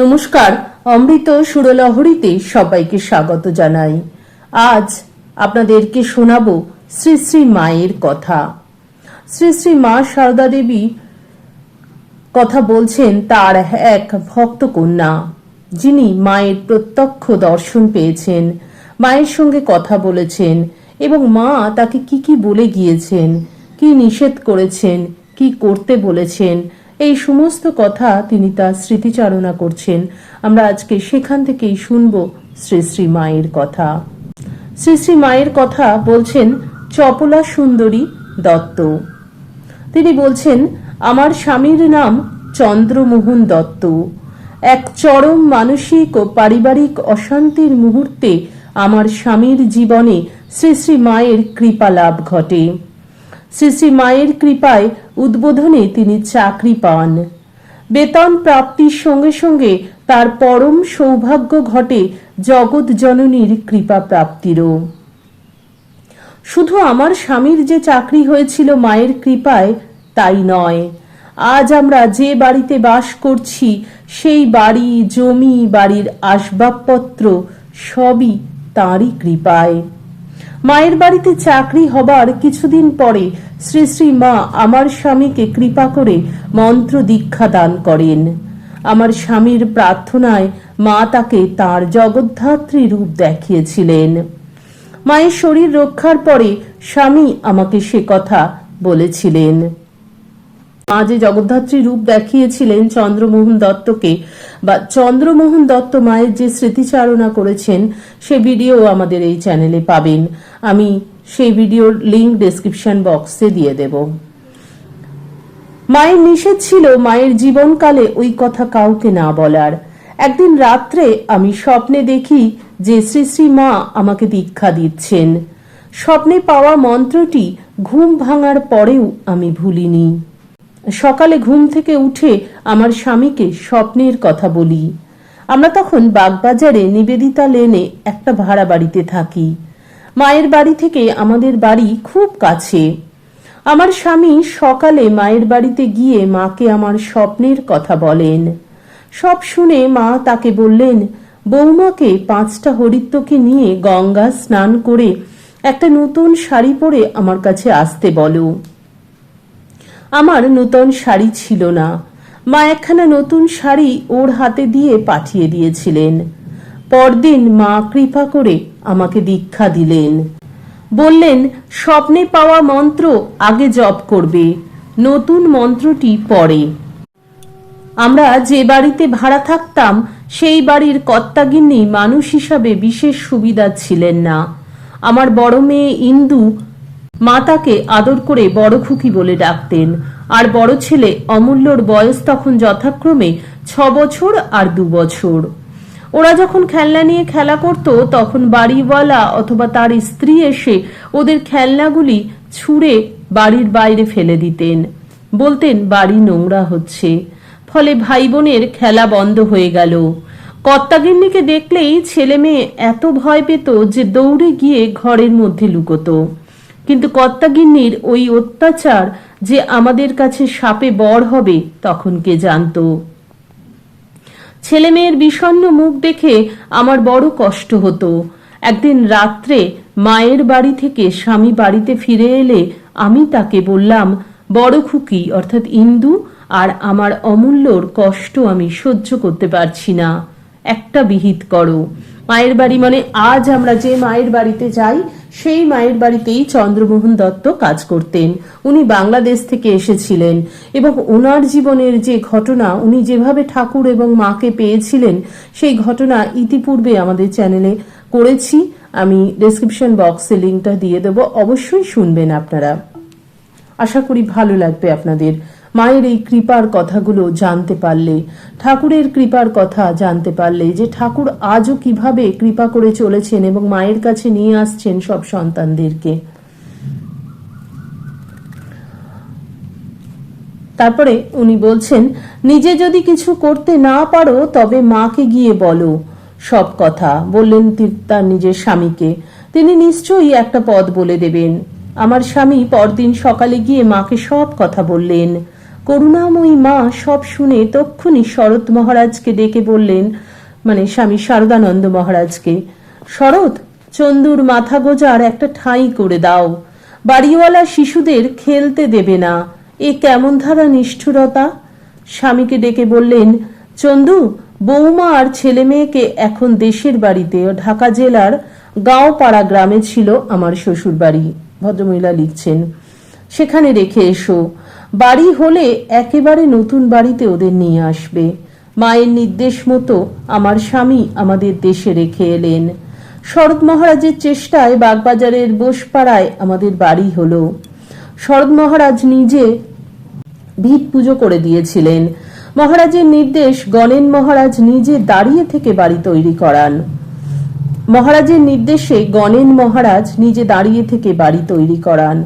নমস্কার, অমৃত সুরলহরীতে সবাইকে স্বাগত জানাই। আজ আপনাদেরকে শোনাবো শ্রী শ্রী মায়ের কথা। শ্রী শ্রী মা সারদা দেবী কথা বলছেন তার এক ভক্ত কন্যা, যিনি মায়ের প্রত্যক্ষ দর্শন পেয়েছেন, মায়ের সঙ্গে কথা বলেছেন এবং মা তাকে কি কি বলে গিয়েছেন, কি নিষেধ করেছেন, কি করতে বলেছেন এই সমস্ত কথা তিনি তার স্মৃতিচারণা করছেন। আমরা আজকে সেখান থেকেই শুনব শ্রী শ্রী মায়ের কথা। শ্রী শ্রী মায়ের কথা বলছেন চপলা সুন্দরী দত্ত। তিনি বলছেন, আমার স্বামীর নাম চন্দ্রমোহন দত্ত। এক চরম মানসিক ও পারিবারিক অশান্তির মুহূর্তে আমার স্বামীর জীবনে শ্রী শ্রী মায়ের কৃপা লাভ ঘটে। শ্রী শ্রী মায়ের কৃপায় উদ্বোধনে তিনি চাকরি পান। বেতন প্রাপ্তির সঙ্গে সঙ্গে তার পরম সৌভাগ্য ঘটে জগৎ জননীর কৃপা প্রাপ্তিরও। শুধু আমার স্বামীর যে চাকরি হয়েছিল মায়ের কৃপায় তাই নয়। আজ আমরা যে বাড়িতে বাস করছি, সেই বাড়ি, জমি, বাড়ির আসবাবপত্র সবই তাঁরই কৃপায়। মায়ের বাড়িতে চাকরি হবার কিছুদিন পরে শ্রী শ্রী মা আমার স্বামীকে কৃপা করে মন্ত্র দীক্ষা দান করেন। আমার স্বামীর প্রার্থনায় মা তাকে তার জগদ্ধাত্রী রূপ দেখিয়েছিলেন। মায়ের শরীর রক্ষার পরে স্বামী আমাকে সে কথা বলেছিলেন। মা যে জগদ্ধাত্রী রূপ দেখিয়েছিলেন চন্দ্রমোহন দত্তকে। বা চন্দ্রমোহন দত্ত মায়ের যে স্মৃতিচারণা করেছেন, সে ভিডিও আমাদের এই চ্যানেলে পাবেন। আমি সেই ভিডিওর লিংক ডেসক্রিপশন বক্সে দিয়ে দেব। মায়ের নিষেধ ছিল মায়ের জীবনকালে ওই কথা কাউকে না বলার। একদিন রাত্রে আমি স্বপ্নে দেখি যে শ্রী শ্রী মা আমাকে দীক্ষা দিচ্ছেন। স্বপ্নে পাওয়া মন্ত্রটি ঘুম ভাঙার পরেও আমি ভুলিনি। সকালে ঘুম থেকে উঠে আমার স্বামীকে স্বপ্নের কথা বলি। আমরা তখন বাগবাজারে নিবেদিতা লেনে একটা ভাড়া বাড়িতে থাকি। মায়ের বাড়ি থেকে আমাদের বাড়ি খুব কাছে। আমার স্বামী সকালে মায়ের বাড়িতে গিয়ে মাকে আমার স্বপ্নের কথা বলেন। সব শুনে মা তাকে বললেন, বৌমাকে পাঁচটা হরিত্বকে নিয়ে গঙ্গা স্নান করে একটা নতুন শাড়ি পরে আমার কাছে আসতে বলো। আমার নূতন শাড়ি ছিল না। মা একখানা নতুন শাড়ি ওর হাতে দিয়ে পাঠিয়ে দিয়েছিলেন। পরদিন মা কৃপা করে আমাকে দীক্ষা দিলেন। বললেন, স্বপ্নে পাওয়া মন্ত্র আগে জপ করবে, নতুন মন্ত্রটি পরে আমরা যে বাড়িতে ভাড়া থাকতাম, সেই বাড়ির কর্তাগিন্নি মানুষ হিসাবে বিশেষ সুবিধা ছিলেন না। আমার বড় মেয়ে ইন্দু মাতাকে আদর করে বড় খুকি বলে ডাকতেন। আর বড় ছেলে অমূল্যর বয়স তখন যথাক্রমে ছ বছর আর দু বছর। ওরা যখন খেলনা নিয়ে খেলা করত, তখন বাড়িওয়ালা অথবা তার স্ত্রী এসে ওদের খেলনাগুলি ছুঁড়ে বাড়ির বাইরে ফেলে দিতেন। বলতেন, বাড়ি নোংরা হচ্ছে। ফলে ভাই বোনের খেলা বন্ধ হয়ে গেল। কর্তাগিন্নিকে দেখলেই ছেলে মেয়ে এত ভয় পেত যে দৌড়ে গিয়ে ঘরের মধ্যে লুকোতো। কিন্তু কর্তাগিন্নির ওই অত্যাচার যে আমাদের কাছে সাপে বড় হবে, তখন কে জানত? ছেলে মেয়ের বিষণ্ন মুখ দেখে আমার বড় কষ্ট হতো। একদিন রাত্রে মায়ের বাড়ি থেকে স্বামী বাড়িতে ফিরে এলে আমি তাকে বললাম, বড় খুকি, অর্থাৎ ইন্দু, আর আমার অমূল্যর কষ্ট আমি সহ্য করতে পারছি না। একটা বিহিত করো। মায়ের বাড়ি মানে আজ আমরা যে মায়ের বাড়িতে যাই, সেই মায়ের বাড়িতেই চন্দ্রমোহন দত্ত কাজ করতেন। উনি বাংলাদেশ থেকে এসেছিলেন এবং ওনার জীবনের যে ঘটনা, উনি যেভাবে ঠাকুর এবং মাকে পেয়েছিলেন, সেই ঘটনা ইতিপূর্বে আমাদের চ্যানেলে করেছি। আমি ডেসক্রিপশন বক্সে লিঙ্কটা দিয়ে দেব। অবশ্যই শুনবেন আপনারা। আশা করি ভালো লাগবে আপনাদের মায়ের এই কৃপার কথাগুলো জানতে পারলে, ঠাকুরের কৃপার কথা জানতে পারলে যে ঠাকুর আজও কীভাবে কৃপা করে চলেছেন এবং মায়ের কাছে নিয়ে আসছেন সব সন্তানদেরকে। তারপরে উনি বলছেন, নিজে যদি কিছু করতে না পারো, তবে মাকে গিয়ে বলো। সব কথা বললেন তার নিজের স্বামীকে। তিনি নিশ্চয়ই একটা পদ বলে দেবেন। আমার স্বামী পরদিন সকালে গিয়ে মাকে সব কথা বললেন। করুণাময়ী মা সব শুনে তক্ষুনি শরৎ মহারাজকে ডেকে বললেন মানে স্বামী শারদানন্দ মহারাজকে, শরৎ, চন্দুর মাথা গোজার একটা ঠাঁই করে দাও। বাড়িওয়ালা শিশুদের খেলতে দেবে না। এ কেমন ধারা নিষ্ঠুরতা? স্বামীকে ডেকে বললেন, চন্দু, বৌমা আর ছেলে মেয়েকে এখন দেশের বাড়িতে ঢাকা জেলার গাঁওপাড়া গ্রামে ছিল আমার শ্বশুর বাড়ি ভদ্রমহিলা লিখছেন, সেখানে রেখে এসো। বাড়ি হলে একেবারে নতুন বাড়িতে ওদের নিয়ে আসবে। মায়ের নির্দেশ মতো আমার স্বামী আমাদের দেশে রেখে এলেন। শরৎ মহারাজের চেষ্টায় বাগবাজারের বোসপাড়ায় আমাদের বাড়ি হলো। শরৎ মহারাজ নিজে ভিত পুজো করে দিয়েছিলেন। মহারাজের নির্দেশ গণেন মহারাজ নিজে দাঁড়িয়ে থেকে বাড়ি তৈরি করান। মহারাজের নির্দেশে গণেন মহারাজ নিজে দাঁড়িয়ে থেকে বাড়ি তৈরি করান।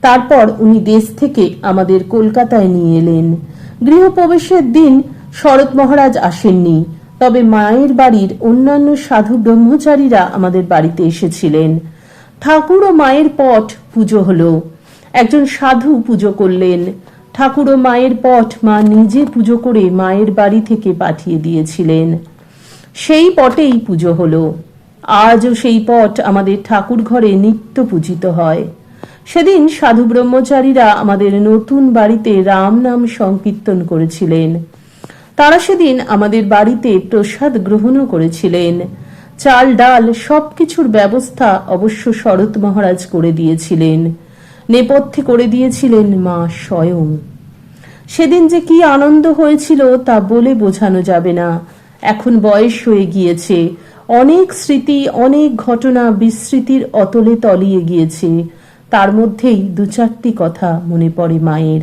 তারপর উনি দেশ থেকে আমাদের কলকাতায় নিয়ে এলেন। গৃহপ্রবেশের দিন শরৎ মহারাজ আসেননি, তবে মায়ের বাড়ির অন্যান্য সাধু ব্রহ্মচারীরা আমাদের বাড়িতে এসেছিলেন। ঠাকুর ও মায়ের পট পুজো হলো। একজন সাধু পুজো করলেন। ঠাকুর ও মায়ের পট মা নিজে পুজো করে মায়ের বাড়ি থেকে পাঠিয়ে দিয়েছিলেন। সেই পটেই পুজো হলো। আজও সেই পট আমাদের ঠাকুর ঘরে নিত্য পূজিত হয়। সেদিন সাধু ব্রহ্মচারীরা আমাদের নতুন বাড়িতে রাম নাম সংকীর্তন করেছিলেন। তারা সেদিন আমাদের বাড়িতে প্রসাদ গ্রহণও করেছিলেন। চাল, ডাল সবকিছুর ব্যবস্থা অবশ্য শরৎ মহারাজ করে দিয়েছিলেন। নেপথ্যে করে দিয়েছিলেন মা স্বয়ং। সেদিন যে কি আনন্দ হয়েছিল তা বলে বোঝানো যাবে না। এখন বয়স হয়ে গিয়েছে। অনেক স্মৃতি, অনেক ঘটনা বিস্মৃতির অতলে তলিয়ে গিয়েছে। তার মধ্যেই দু চারটি কথা মনে পড়ে মায়ের।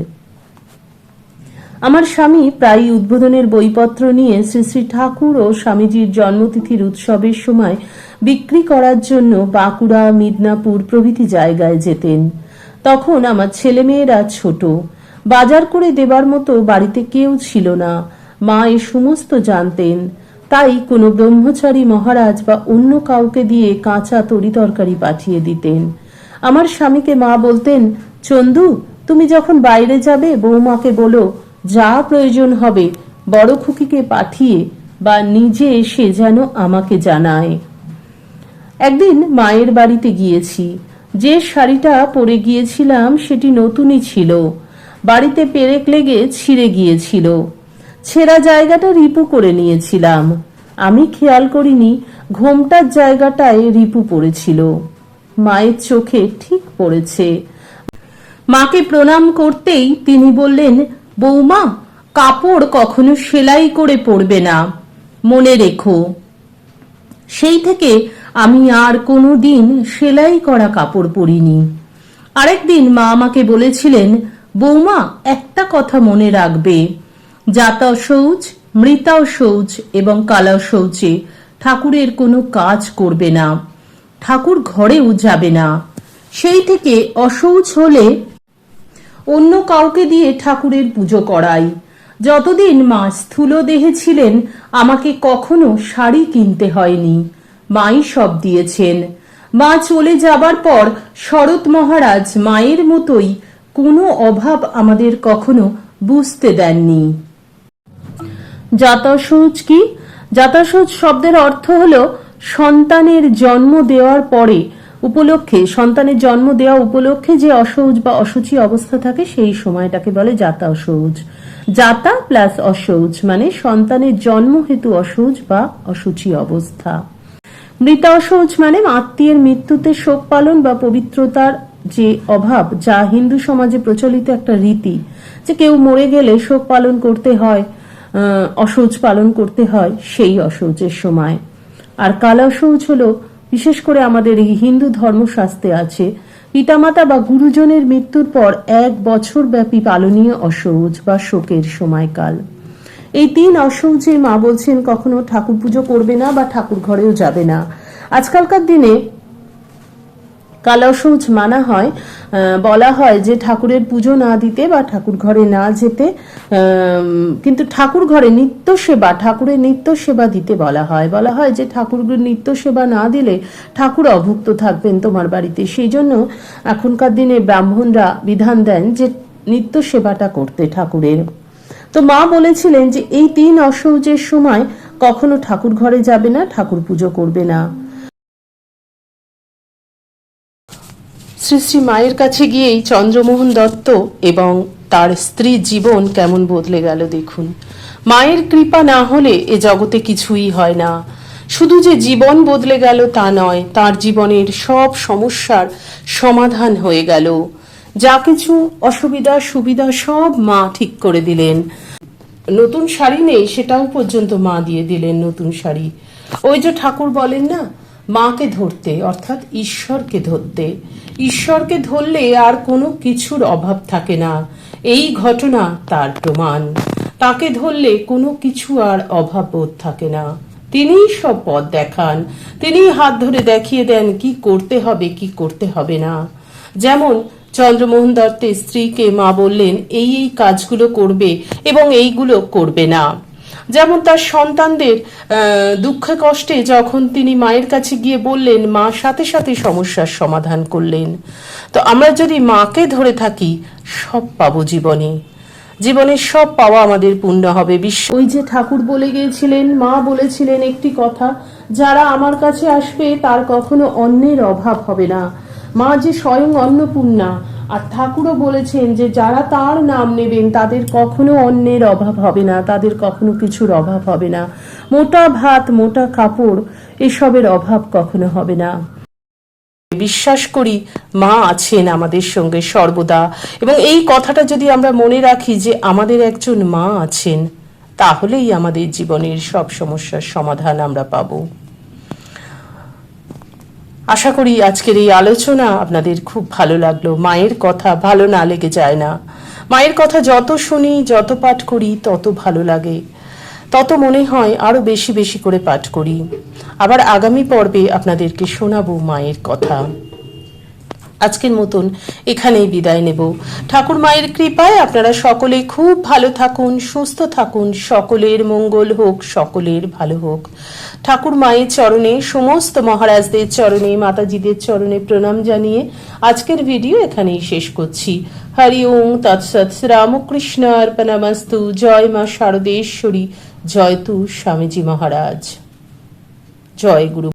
আমার স্বামী প্রায় উদ্বোধনের বইপত্র নিয়ে শ্রী শ্রী ঠাকুর ও স্বামীজির জন্মতিথির উৎসবের সময় বিক্রি করার জন্য বাঁকুড়া, মিদনাপুর প্রভৃতি জায়গায় যেতেন। তখন আমার ছেলেমেয়েরা ছোট। বাজার করে দেবার মতো বাড়িতে কেউ ছিল না। মা এ সমস্ত জানতেন। তাই কোনো ব্রহ্মচারী মহারাজ বা অন্য কাউকে দিয়ে কাঁচা তরি তরকারি পাঠিয়ে দিতেন। আমার স্বামীকে মা বলতেন, চন্দু, তুমি যখন বাইরে যাবে বৌমাকে বলো, যা প্রয়োজন হবে, বড় খুকিকে পাঠিয়ে বা নিজে এসে যেন আমাকে জানায়। একদিন মায়ের বাড়িতে গিয়েছি। যে শাড়িটা পরে গিয়েছিলাম, সেটি নতুনই ছিল। বাড়িতে পেরেক লেগে ছিঁড়ে গিয়েছিল। ছেঁড়া জায়গাটা রিপু করে নিয়েছিলাম। আমি খেয়াল করিনি, ঘোমটার জায়গাটায় রিপু পড়েছিল। মায়ের চোখে ঠিক পড়েছে। মাকে প্রণাম করতেই তিনি বললেন, বৌমা, কাপড় কখনো সেলাই করে পরবে না। মনে রেখো। সেই থেকে আমি আর কোনো দিন সেলাই করা কাপড় পরিনি। আরেকদিন মা আমাকে বলেছিলেন, বৌমা, একটা কথা মনে রাখবে। জাতা শৌচ মৃতা শৌচ এবং কালা শৌচে ঠাকুরের কোনো কাজ করবে না। ঠাকুর ঘরেও যাবে না। সেই থেকে অশৌচ হলে অন্য কাউকে দিয়ে ঠাকুরের পুজো করাই। যতদিন মা স্থূল দেহে ছিলেন, আমাকে কখনো শাড়ি কিনতে হয়নি। মাই সব দিয়েছেন। মা চলে যাবার পর শরৎ মহারাজ মায়ের মতোই কোনো অভাব আমাদের কখনো বুঝতে দেননি। জাতসৌচ কি? জাতসৌচ শব্দের অর্থ হলো সন্তানের জন্ম দেওয়ার পরে উপলক্ষে, সন্তানের জন্ম দেওয়া উপলক্ষে যে অসৌচ বা অসুচি অবস্থা থাকে, সেই সময়টাকে বলে জাতা অসৌচ জাতা প্লাস অসৌচ মানে সন্তানের জন্ম হেতু অসৌচ বা অসুচি অবস্থা। মৃতা অসৌচ মানে আত্মীয়ের মৃত্যুতে শোক পালন বা পবিত্রতার যে অভাব, যা হিন্দু সমাজে প্রচলিত একটা রীতি, যে কেউ মরে গেলে শোক পালন করতে হয় অশৌচ পালন করতে হয় সেই অশৌচের সময়। আর কালা শৌচ হল, বিশেষ করে আমাদের এই হিন্দু ধর্মশাস্ত্রে আছে, পিতামাতা বা গুরুজনের মৃত্যুর পর এক বছর ব্যাপী পালনীয় অসৌচ বা শোকের সময়কাল। এই তিন অসৌচে মা বলছেন, কখনো ঠাকুর পুজো করবে না বা ঠাকুর ঘরেও যাবে না। আজকালকার দিনে কালা শৌচ মানা হয় বলা হয় যে ঠাকুরের পুজো না দিতে বা ঠাকুর ঘরে না যেতে কিন্তু ঠাকুর ঘরে নিত্য সেবা, ঠাকুরের নিত্য সেবা দিতে বলা হয়। বলা হয় যে ঠাকুর নিত্য সেবা না দিলে ঠাকুর অভুক্ত থাকবেন তোমার বাড়িতে। সেই জন্য এখনকার দিনে ব্রাহ্মণরা বিধান দেন যে নিত্য সেবাটা করতে ঠাকুরের। তো মা বলেছিলেন যে এই তিন অসৌজের সময় কখনো ঠাকুর ঘরে যাবে না, ঠাকুর পুজো করবে না। শ্রী শ্রী মায়ের কাছে গিয়েই চন্দ্রমোহন দত্ত এবং তার স্ত্রী জীবন কেমন বদলে গেল দেখুন। মায়ের কৃপা না হলে এ জগতে কিছুই হয় না। শুধু যে জীবন বদলে গেল তা নয়, তার জীবনের সব সমস্যার সমাধান হয়ে গেল। যা কিছু অসুবিধা, সুবিধা সব মা ঠিক করে দিলেন। নতুন শাড়ি নেই, সেটাও পর্যন্ত মা দিয়ে দিলেন নতুন শাড়ি। ওই যে ঠাকুর বলেন না মাকে ধরতে, অর্থাৎ ঈশ্বরকে ধরতে। ঈশ্বরকে ধরলে আর কোনো কিছুর অভাব থাকে না। এই ঘটনা তার প্রমাণ। তাকে ধরলে কোনো কিছু আর অভাব বোধ থাকে না। তিনিই সব পথ দেখান। তিনিই হাত ধরে দেখিয়ে দেন কি করতে হবে, কি করতে হবে না। যেমন চন্দ্রমোহন দত্তের স্ত্রীকে মা বললেন, এই এই কাজগুলো করবে এবং এইগুলো করবে না। যেমন তার সন্তানদের দুঃখে কষ্টে যখন তিনি মায়ের কাছে গিয়ে বললেন, মা, সাথে সাথে সমস্যার সমাধান করলেন। তো আমরা যদি মাকে ধরে থাকি, সব পাবো জীবনে। জীবনের সব পাওয়া আমাদের পূর্ণ হবে। বিশ্ব ওই যে ঠাকুর বলে গিয়েছিলেন, মা বলেছিলেন একটি কথা, যারা আমার কাছে আসবে, তার কখনো অন্যের অভাব হবে না। মা যে স্বয়ং অন্নপূর্ণা আর ঠাকুরও বলেছেন যে যারা তার নাম নেবেন, তাদের কখনো অন্যের অভাব হবে না, তাদের কখনো কিছুর অভাব হবে না। মোটা ভাত, মোটা কাপড়, এসবের অভাব কখনো হবে না। বিশ্বাস করি, মা আছেন আমাদের সঙ্গে সর্বদা। এবং এই কথাটা যদি আমরা মনে রাখি যে আমাদের একজন মা আছেন, তাহলেই আমাদের জীবনের সব সমস্যার সমাধান আমরা পাবো। আশা করি আজকের এই আলোচনা আপনাদের খুব ভালো লাগল। মায়ের কথা ভালো না লেগে যায় না। মায়ের কথা যত শুনি, যত পাঠ করি, তত ভালো লাগে। তত মনে হয় আরও বেশি বেশি করে পাঠ করি। আবার আগামী পর্বে আপনাদেরকে শোনাবো মায়ের কথা। আজকের মতন এখানেই বিদায় নেব। ঠাকুর মায়ের কৃপায় আপনারা সকলে খুব ভালো থাকুন, সুস্থ থাকুন, সকলের মঙ্গল হোক, সকলের ভালো হোক। ঠাকুর মায়ের চরণে, সমস্ত মহারাজদের চরণে, মাতাজিদের চরণে প্রণাম জানিয়ে আজকের ভিডিও এখানেই শেষ করছি। হরি ওম তৎসৎ রামকৃষ্ণ অর্পণামস্তু জয় মা শারদেশ্বরী। জয় তু স্বামীজি মহারাজ। জয় গুরু